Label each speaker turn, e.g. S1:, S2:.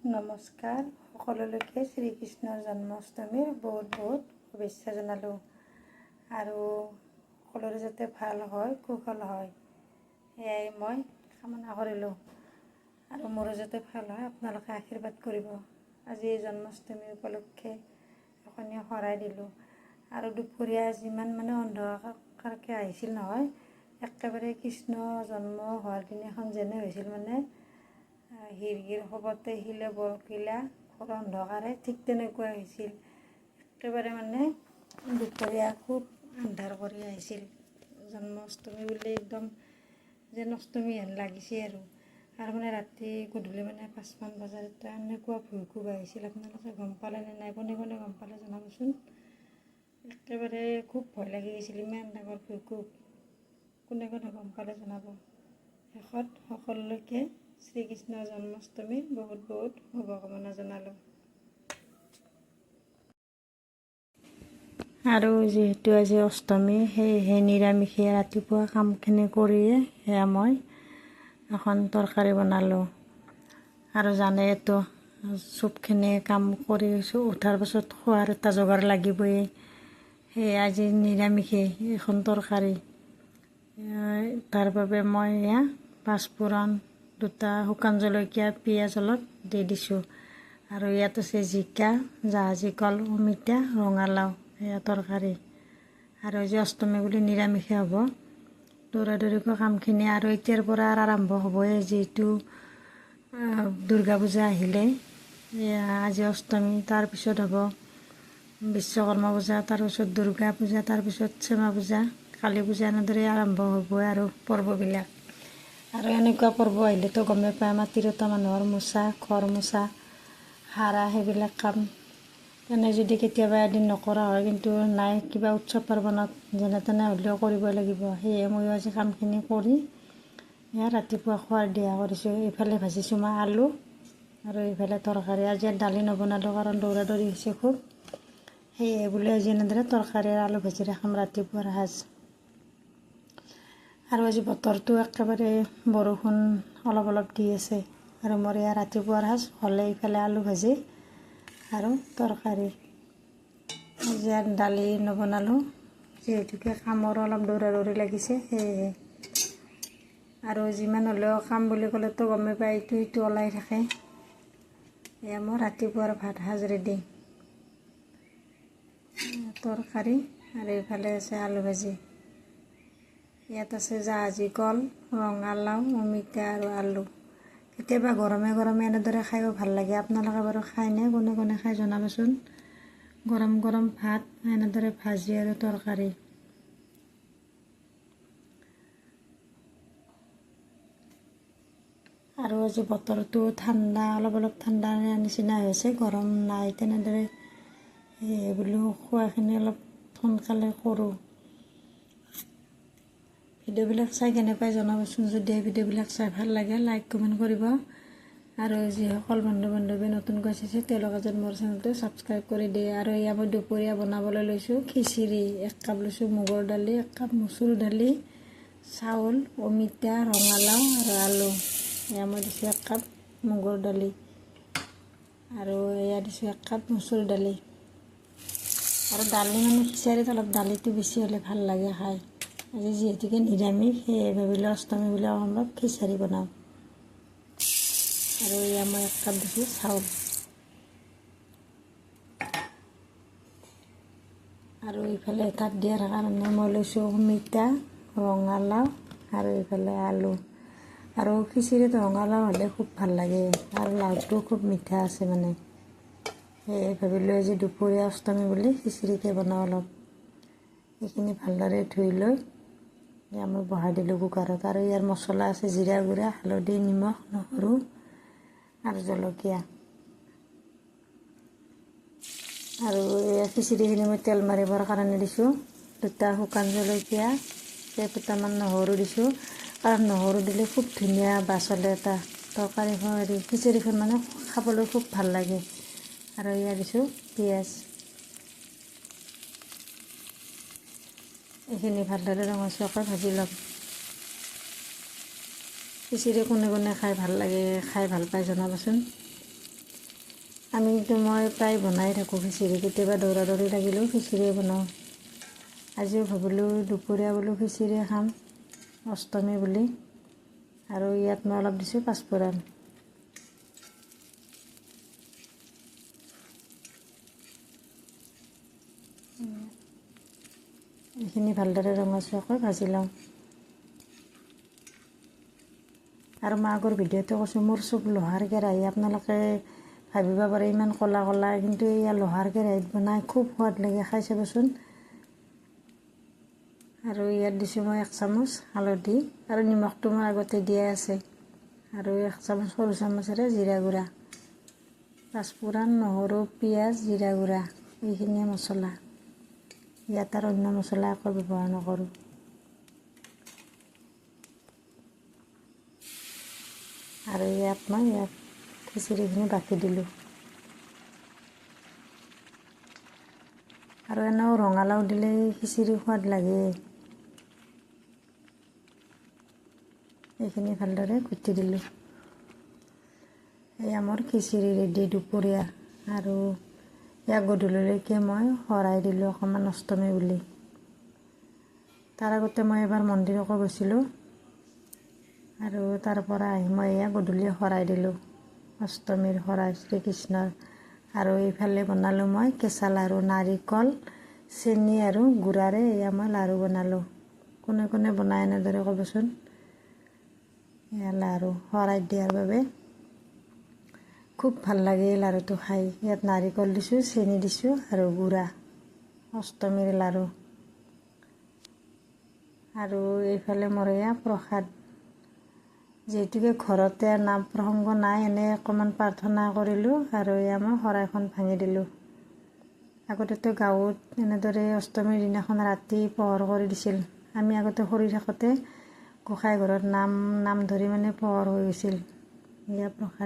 S1: নমস্কাৰ। সকলোলৈকে শ্ৰীকৃষ্ণৰ জন্মাষ্টমীৰ বহুত বহুত শুভেচ্ছা জনালোঁ। আৰু সকলোৰে যাতে ভাল হয় কুশল হয় সেয়াই মই কামনা কৰিলোঁ। আৰু মোৰো যাতে ভাল হয় আপোনালোকে আশীৰ্বাদ কৰিব। আজি জন্মাষ্টমী উপলক্ষে এখনি শৰাই দিলোঁ। আৰু দুপৰীয়া যিমান মানে অন্ধকাৰকৈ আহিছিল নহয় একেবাৰে কৃষ্ণ জন্ম হোৱাৰ দিনাখন যেনে হৈছিল মানে হিৰগিৰ সবতে শিলে বৰশিলা ঘৰ অন্ধকাৰে ঠিক তেনেকুৱা হৈছিল। একেবাৰে মানে দুপৰীয়া খুব আন্ধাৰ কৰি আহিছিল। জন্মাষ্টমী বুলি একদম যেন অষ্টমী হেন লাগিছে আৰু। আৰু মানে ৰাতি গধূলি মানে পাঁচমান বজাত এনেকুৱা ভুৰ খুব আহিছিল। আপোনালোকে গম পালে নে নাই? কোনে কোনে গম পালে জনাবচোন? একেবাৰে খুব ভয় লাগি গৈছিল। ইমান ডাঙৰ ভুৰ কোনে কোনে গম পালে জনাব? শেষত সকলোলৈকে শ্ৰীকৃষ্ণৰ জন্মাষ্টমীৰ বহুত বহুত শুভকামনা জনালোঁ। আৰু যিহেতু আজি অষ্টমী সেয়েহে নিৰামিষে ৰাতিপুৱা কামখিনি কৰিয়ে সেয়া মই এখন তৰকাৰী বনালোঁ। আৰু জানেতো চবখিনি কাম কৰি উঠাৰ পাছত খোৱাৰ এটা যোগাৰ লাগিবই। সেয়ে আজি নিৰামিষে এখন তৰকাৰী। তাৰ বাবে মই এয়া পাঁচফোৰণ দুটা শুকান জলকীয়া, পিঁয়াজ অলপ দি দিছোঁ। আৰু ইয়াত আছে জিকা, জাহাজী কল, অমিতা, ৰঙালাও এয়া তৰকাৰী। আৰু আজি অষ্টমী বুলি নিৰামিষে হ'ব। দৌৰা দৌৰিকৈ কামখিনি আৰু এতিয়াৰ পৰা আৰম্ভ হ'বই, যিহেতু দুৰ্গা পূজা আহিলে। আজি অষ্টমী তাৰপিছত হ'ব বিশ্বকৰ্মা পূজা তাৰপিছত দুৰ্গা পূজা তাৰপিছত শ্যামা পূজা, কালী পূজা এনেদৰে আৰম্ভ হ'বই আৰু পৰ্ববিলাক। আৰু এনেকুৱা পৰ্ব আহিলেতো গমেই পায় আমাৰ তিৰোতা মানুহৰ মোচা ঘৰ মোচা হাৰা সেইবিলাক কাম। তেনে যদি কেতিয়াবা এদিন নকৰা হয় কিন্তু নাই কিবা উৎসৱ পাৰ্বণত যেনে তেনে হ'লেও কৰিবই লাগিব। সেয়ে ময়ো আজি কামখিনি কৰি ৰাতিপুৱা খোৱাৰ দিয়া কৰিছোঁ। এইফালে ভাজিছোঁ মই আলু আৰু এইফালে তৰকাৰী। আজি দালি নবনালোঁ কাৰণ দৌৰা দৌৰি হৈছে খুব। সেয়ে বোলে আজি এনেদৰে তৰকাৰী আলু ভাজি ৰাখিম ৰাতিপুৱাৰ সাজ। আৰু আজি বতৰটো একেবাৰে বৰষুণ অলপ অলপ দি আছে আৰু মোৰ ইয়াৰ ৰাতিপুৱাৰ সাজ হ'লে ইফালে আলু ভাজি আৰু তৰকাৰী। আজি দালি নবনালোঁ যিহেতুকে কামৰ অলপ দৌৰা দৌৰি লাগিছে সেয়েহে। আৰু যিমান হ'লেও কাম বুলি ক'লেতো গমেই পায় ইটো সিটো ওলাই থাকে। এয়া মোৰ ৰাতিপুৱাৰ ভাত সাজ ৰেডি তৰকাৰী আৰু এইফালে আছে আলু ভাজি। ইয়াত আছে জাহাজী কল ৰঙালাও অমিতা আৰু আলু। কেতিয়াবা গৰমে গৰমে এনেদৰে খায়ো ভাল লাগে। আপোনালোকে বাৰু খায়নে কোনে কোনে খাই জনাবচোন? গৰম গৰম ভাত এনেদৰে ভাজি আৰু তৰকাৰী। আৰু আজি বতৰটো ঠাণ্ডা অলপ অলপ ঠাণ্ডা নিচিনা হৈছে। গৰম নাই তেনেদৰে বোলো খোৱাখিনি অলপ সোনকালে কৰোঁ। ভিডিঅ'বিলাক চাই কেনেকুৱা জনাবচোন। যদি ভিডিঅ'বিলাক চাই ভালো লাগে লাইক কমেণ্ট কৰিব। আৰু যিসকল বন্ধু বান্ধৱী নতুনকৈ চাইছে তেওঁলোকে যেন মোৰ চেনেলটো ছাবস্ক্ৰাইব কৰি দিয়ে। আৰু এয়া মই দুপৰীয়া বনাবলৈ লৈছোঁ। খিচিৰি, এক কাপ লৈছোঁ, মুগৰ দালি, এক কাপ মচুৰ দালি, চাউল, অমিতা, ৰঙালাও আৰু আলু। এয়া মই দিছোঁ এক কাপ মুগৰ দালি। আৰু এয়া দিছোঁ এক কাপ মচুৰ দালি। আৰু দালি মানে খিচাৰীত অলপ দালিটো বেছি হ'লে ভালো লাগে খাই। আজি যিহেতুকে নিৰামিষ সেয়ে ভাবিলোঁ অষ্টমী বুলি অলপ খিচাৰি বনাওঁ। আৰু এয়া মই এক কাপ দিছোঁ চাউল। আৰু ইফালে তাত দিয়াৰ কাৰণে মই লৈছোঁ অমিতা ৰঙালাও আৰু এইফালে আলু। আৰু খিচিৰিত ৰঙালাও হ'লে খুব ভালো লাগে। আৰু লাওটো খুব মিঠা আছে মানে। সেয়ে ভাবিলোঁ আজি দুপৰীয়া অষ্টমী বুলি খিচিৰিকে বনাওঁ অলপ। এইখিনি ভালদৰে ধুই লৈ মই বহাই দিলোঁ কুকাৰত। আৰু ইয়াৰ মছলা আছে জিৰা গুড়া হালধি নিমখ নহৰু আৰু জলকীয়া। আৰু এয়া খিচিৰিখিনি মই তেল মাৰিবৰ কাৰণে দিছোঁ। দুটা শুকান জলকীয়া কেইফুটামান নহৰু দিছোঁ। কাৰণ নহৰু দিলে খুব ধুনীয়া বাছ হ'লে এটা তৰকাৰী হেৰি খিচিৰিখন মানে খাবলৈ খুব ভাল লাগে। আৰু ইয়াৰ দিছোঁ পিঁয়াজ। এইখিনি ভালদৰে ৰঙচুৱাকৈ ভাজি ল'ম খিচিৰি কোনে কোনে খাই ভাল লাগে খাই ভাল পায় জনাবচোন। আমি কিন্তু মই প্ৰায় বনাই থাকোঁ খিচিৰি কেতিয়াবা দৌৰা দৌৰি লাগিলেও খিচিৰিয়ে বনাওঁ। আজিও ভাবিলোঁ দুপৰীয়া বোলো খিচিৰিয়ে খাম অষ্টমী বুলি। আৰু ইয়াত মই অলপ দিছোঁ পাঁচফোৰণ এইখিনি ভালদৰে ৰঙচুৱাকৈ ভাজি লওঁ। আৰু মই আগৰ ভিডিঅ'টো কৈছোঁ মোৰ চব লোহাৰ কেৰাহী আপোনালোকে ভাবিব পাৰে ইমান ক'লা ক'লা কিন্তু এয়া লোহাৰ কেৰাহীত বনাই খুব সোৱাদ লাগে খাই চাবচোন। আৰু ইয়াত দিছোঁ মই এক চামুচ হালধি আৰু নিমখটো মই আগতে দিয়াই আছে। আৰু এক চামুচ সৰু চামুচেৰে জিৰা গুড়া। পাঁচফোৰণ নহৰু পিঁয়াজ জিৰা গুড়া এইখিনিয়ে মছলা। ইয়াত আৰু অন্য মছলা একো ব্যৱহাৰ নকৰোঁ। আৰু ইয়াত মই ইয়াত খিচিৰিখিনি বাকি দিলোঁ। আৰু এনেও ৰঙালাও দিলে খিচিৰি সোৱাদ লাগে। এইখিনি ভালদৰে কুটি দিলোঁ। এয়া মোৰ খিচিৰি ৰেডি দুপৰীয়া আৰু ইয়াক গধূলিলৈকে মই শৰাই দিলোঁ অকণমান অষ্টমী বুলি। তাৰ আগতে মই এবাৰ মন্দিৰকো গৈছিলোঁ। আৰু তাৰ পৰা আহি মই এয়া গধূলি শৰাই দিলোঁ। অষ্টমীৰ শৰাই শ্ৰীকৃষ্ণৰ। আৰু এইফালে বনালোঁ মই কেঁচা লাড়ু নাৰিকল, চেনি আৰু গুড়াৰে এয়া মই লাড়ু বনালোঁ। কোনে কোনে বনাই এনেদৰে ক'বচোন? এয়া লাড়ু শৰাইত দিয়াৰ বাবে। খুব ভাল লাগে লাড়ুটো খাই। ইয়াত নাৰিকল দিছোঁ চেনি দিছোঁ আৰু গুড়া অষ্টমীৰ লাড়ু। আৰু এইফালে মোৰ এয়া প্ৰসাদ। যিহেতুকে ঘৰতে নাম প্ৰসংগ নাই এনেই অকণমান প্ৰাৰ্থনা কৰিলোঁ আৰু এয়া মই শৰাইখন ভাঙি দিলোঁ। আগতেতো গাঁৱত এনেদৰে অষ্টমীৰ দিনাখন ৰাতি পোহৰ কৰি দিছিল। আমি আগতে সৰি থাকোঁতে গোঁসাই ঘৰত নাম নাম ধৰি মানে পোহৰ হৈ গৈছিল। এয়া প্ৰসাদ।